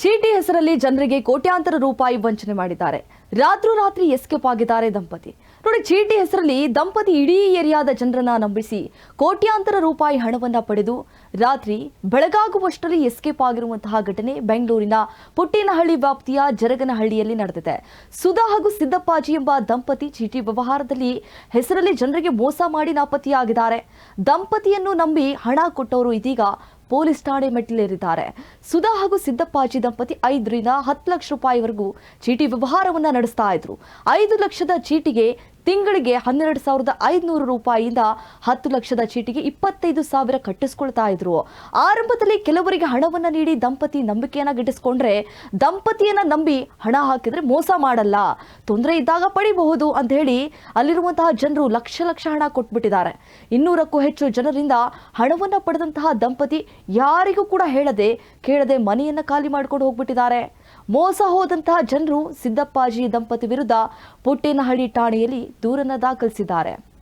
ಚೀಟಿ ಹೆಸರಲ್ಲಿ ಜನರಿಗೆ ಕೋಟ್ಯಾಂತರ ರೂಪಾಯಿ ವಂಚನೆ ಮಾಡಿದ್ದಾರೆ. ರಾತ್ರೋರಾತ್ರಿ ಎಸ್ಕೇಪ್ ಆಗಿದ್ದಾರೆ ದಂಪತಿ. ನೋಡಿ, ಚೀಟಿ ಹೆಸರಲ್ಲಿ ದಂಪತಿ ಇಡೀ ಏರಿಯಾದ ಜನರನ್ನ ನಂಬಿಸಿ ಕೋಟ್ಯಾಂತರ ರೂಪಾಯಿ ಹಣವನ್ನ ಪಡೆದು ರಾತ್ರಿ ಬೆಳಗಾಗುವಷ್ಟರಲ್ಲಿ ಎಸ್ಕೇಪ್ ಆಗಿರುವಂತಹ ಘಟನೆ ಬೆಂಗಳೂರಿನ ಪುಟ್ಟಿನಹಳ್ಳಿ ವ್ಯಾಪ್ತಿಯ ಜರಗನಹಳ್ಳಿಯಲ್ಲಿ ನಡೆದಿದೆ. ಸುಧಾ ಹಾಗೂ ಸಿದ್ದಪ್ಪಾಜಿ ಎಂಬ ದಂಪತಿ ಚೀಟಿ ವ್ಯವಹಾರದಲ್ಲಿ ಹೆಸರಲ್ಲಿ ಜನರಿಗೆ ಮೋಸ ಮಾಡಿ ನಾಪತ್ತೆಯಾಗಿದ್ದಾರೆ. ದಂಪತಿಯನ್ನು ನಂಬಿ ಹಣ ಕೊಟ್ಟವರು ಇದೀಗ ಪೊಲೀಸ್ ಠಾಣೆ ಮೆಟ್ಟಿಲೇರಿದ್ದಾರೆ. ಸುಧಾ ಹಾಗೂ ಸಿದ್ದಪ್ಪಾಜಿ ದಂಪತಿ ಐದರಿಂದ ಹತ್ತು ಲಕ್ಷ ರೂಪಾಯಿವರೆಗೂ ಚೀಟಿ ವ್ಯವಹಾರವನ್ನ ನಡೆಸ್ತಾ ಇದ್ರು. ಐದು ಲಕ್ಷದ ಚೀಟಿಗೆ ತಿಂಗಳಿಗೆ ಹನ್ನೆರಡು ಸಾವಿರದ ಐದುನೂರು ರೂಪಾಯಿಯಿಂದ ಹತ್ತು ಲಕ್ಷದ ಚೀಟಿಗೆ ಇಪ್ಪತ್ತೈದು ಸಾವಿರ ಕಟ್ಟಿಸ್ಕೊಳ್ತಾ ಇದ್ರು. ಆರಂಭದಲ್ಲಿ ಕೆಲವರಿಗೆ ಹಣವನ್ನ ನೀಡಿ ದಂಪತಿ ನಂಬಿಕೆಯನ್ನ ಗಿಟ್ಟಿಸ್ಕೊಂಡ್ರೆ ದಂಪತಿಯನ್ನ ನಂಬಿ ಹಣ ಹಾಕಿದ್ರೆ ಮೋಸ ಮಾಡಲ್ಲ. ತೊಂದರೆ ಇದ್ದಾಗ ಪಡಿಬಹುದು ಅಂತ ಹೇಳಿ ಅಲ್ಲಿರುವಂತಹ ಜನರು ಲಕ್ಷ ಲಕ್ಷ ಹಣ ಕೊಟ್ಬಿಟ್ಟಿದ್ದಾರೆ. ಇನ್ನೂರಕ್ಕೂ ಹೆಚ್ಚು ಜನರಿಂದ ಹಣವನ್ನ ಪಡೆದಂತಹ ದಂಪತಿ ಯಾರಿಗೂ ಕೂಡ ಹೇಳದೆ ಕೇಳದೆ ಮನೆಯನ್ನ ಖಾಲಿ ಮಾಡ್ಕೊಂಡು ಹೋಗ್ಬಿಟ್ಟಿದ್ದಾರೆ. ಮೋಸ ಹೋದಂತಹ ಜನರು ಸಿದ್ದಪ್ಪಾಜಿ ದಂಪತಿ ವಿರುದ್ಧ ಪುಟ್ಟೇನಹಳ್ಳಿ ಠಾಣೆಯಲ್ಲಿ ದೂರನ್ನ ದಾಖಲಿಸಿದ್ದಾರೆ.